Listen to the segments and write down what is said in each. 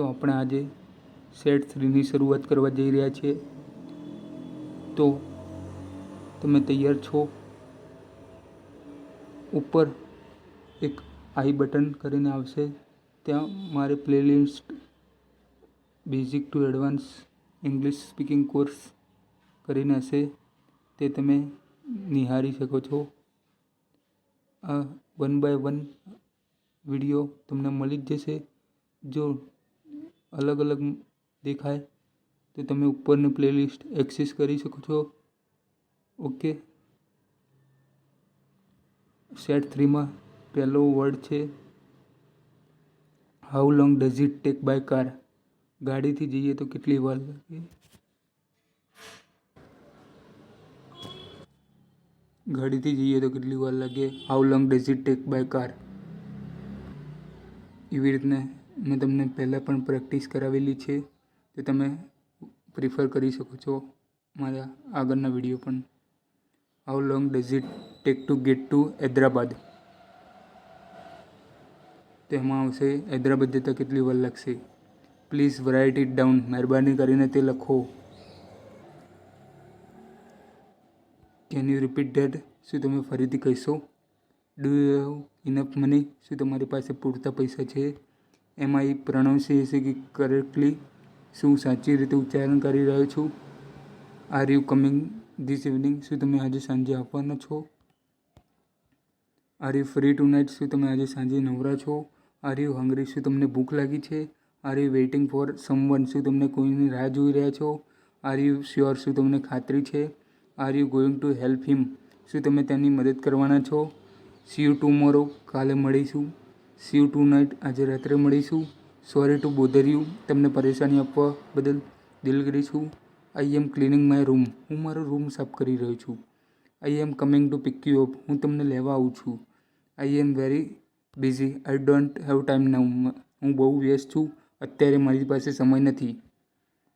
તો આપણે આજે સેટ થ્રીની શરૂઆત કરવા જઈ રહ્યા છીએ. તો તમે તૈયાર છો? ઉપર એક આઈ બટન કરીને આવશે. ત્યાં મારે playlist, basic to advance English speaking course કરીને હશે. તે તમે નિહાળી શકો છો. આ વન બાય વન વીડિયો તમને મળી જ જશે. જો અલગ અલગ દેખાય, તો તમે ઉપરની પ્લેલિસ્ટ એક્સેસ કરી શકો છો. ઓકે. સેટ થ્રીમાં પહેલો વર્ડ છે how long does it take by car ગાડીથી જઈએ તો કેટલી વાર લાગે? ગાડીથી જઈએ તો કેટલી વાર લાગે? How long does it take by car એવી રીતના મેં તમને પહેલાં પણ પ્રેક્ટિસ કરાવેલી છે, તે તમે પ્રિફર કરી શકો છો મારા આગળના વીડિયો પણ. How long does it take to get to Hyderabad? તેમાં આવશે, હૈદરાબાદ જતાં કેટલી વાર લાગશે? પ્લીઝ વરાઇટ ઇટ ડાઉન મહેરબાની કરીને તે લખો. કેન યુ રિપીટ ડેટ શું તમે ફરીથી કહેશો? Do you have enough money શું તમારી પાસે પૂરતા પૈસા છે? એમ આઈ પ્રોનાઉન્સિએશન કરેક્ટલી શું સાચી રીતે ઉચ્ચારણ કરી રહ્યો છું? Are you coming this evening શું તમે આજે સાંજે આવવાના છો? Are you free tonight શું તમે આજે સાંજે નવરા છો? આર યુ હંગરી શું તમને ભૂખ લાગી છે? Are you waiting for someone શું તમને કોઈની રાહ જોઈ રહ્યા છો? આર યુ શ્યોર શું તમને ખાતરી છે? Are you going to help him શું તમે તેની મદદ કરવાના છો? સી યુ ટુમોરો કાલે મળીશું. સી યુ ટુ નાઇટ આજે રાત્રે મળીશું. સોરી ટુ બોધર યુ તમને પરેશાની આપવા બદલ દિલગીરી છું. I am cleaning my room હું મારો રૂમ સાફ કરી રહ્યો છું. I am coming to pick you up હું તમને લેવા આવું છું. I am very busy I don't have time now હું બહુ વ્યસ્ત છું. અત્યારે મારી પાસે સમય નથી.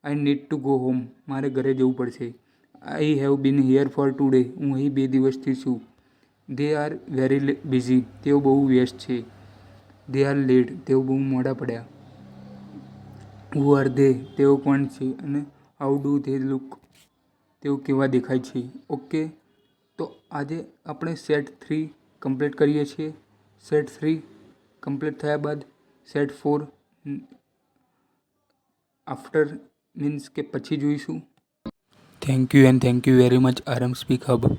I need to go home મારે ઘરે જવું પડશે. I have been here for today હું અહીં બે દિવસથી છું. દે આર વેરી બિઝી તેઓ બહુ વ્યસ્ત છે. દે આર લેટ તેઓ બહુ મોડા પડ્યા. હુ આર ધે તેઓ કોણ છે અને હાઉ ડુ ધે લુક તેઓ કેવા દેખાય છે? ઓકે તો આજે આપણે સેટ થ્રી કમ્પ્લીટ કરીએ છીએ. સેટ થ્રી કમ્પ્લીટ થયા બાદ સેટ ફોર આફ્ટર મીન્સ કે પછી જોઈશું. Thank you and thank you very much આરમ speak hub